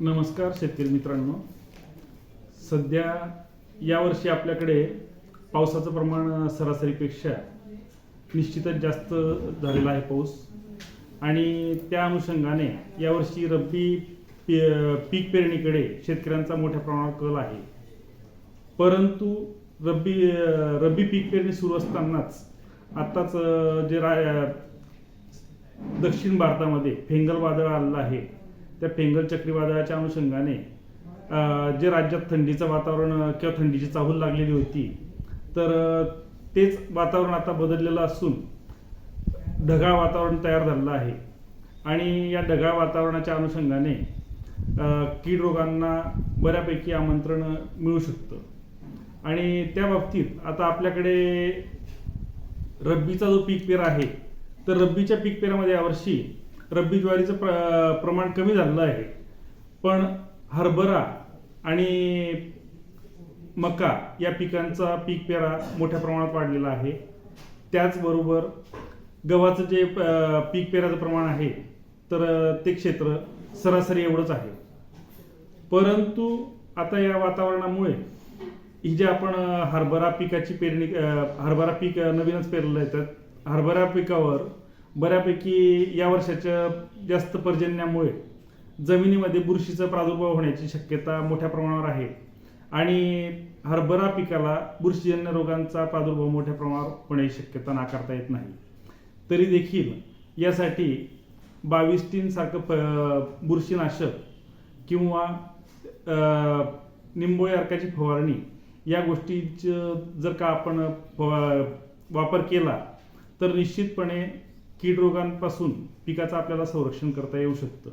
नमस्कार शेतकरी मित्रांनो. सध्या यावर्षी आपल्याकडे पावसाचं प्रमाण सरासरीपेक्षा निश्चितच जास्त झालेला आहे पाऊस. आणि त्या अनुषंगाने यावर्षी रब्बी पी- पीक पेरणीकडे शेतकऱ्यांचा मोठ्या प्रमाणावर कल आहे. परंतु रब्बी रब्बी पीक पेरणी सुरू असतानाच आत्ताच जे रा दक्षिण भारतामध्ये फेंगल वादळ आलेलं आहे. त्या पेंगल चक्रीवादळाच्या अनुषंगाने जे राज्यात थंडीचं वातावरण किंवा थंडीची चाहूल लागलेली होती तर तेच वातावरण आता बदललेलं असून ढगाळ वातावरण तयार झालेलं आहे. आणि या ढगाळ वातावरणाच्या अनुषंगाने कीड रोगांना बऱ्यापैकी आमंत्रण मिळू शकतं. आणि त्या बाबतीत आता आपल्याकडे रब्बीचा जो पीक पेरा आहे तर रब्बीच्या पीक पेरामध्ये यावर्षी रब्बी ज्वारीचं प्र प्रमाण कमी झालेलं आहे. पण हरभरा आणि मका या पिकांचा पीक पेरा मोठ्या प्रमाणात वाढलेला आहे. त्याचबरोबर गव्हाचं जे पीक पेराचं प्रमाण आहे तर ते क्षेत्र सरासरी एवढंच आहे. परंतु आता या वातावरणामुळे ही जे आपण हरभरा पिकाची पेरणी हरभरा पीक नवीनच पेरलेलं आहे तर हरभरा पिकावर बऱ्यापैकी या वर्षाच्या जास्त पर्जन्यामुळे जमिनीमध्ये बुरशीचा प्रादुर्भाव होण्याची शक्यता मोठ्या प्रमाणावर आहे. आणि हरभरा पिकाला बुरशीजन्य रोगांचा प्रादुर्भाव मोठ्या प्रमाणावर होण्याची शक्यता नाकारता येत नाही. तरी देखील यासाठी बावीस टीन सारखं प बुरशीनाशक किंवा निंबोळी अर्काची फवारणी या गोष्टीचं जर का आपण फवा- वापर केला तर निश्चितपणे कीड रोगांपासून पिकाचं आपल्याला संरक्षण करता येऊ शकतं.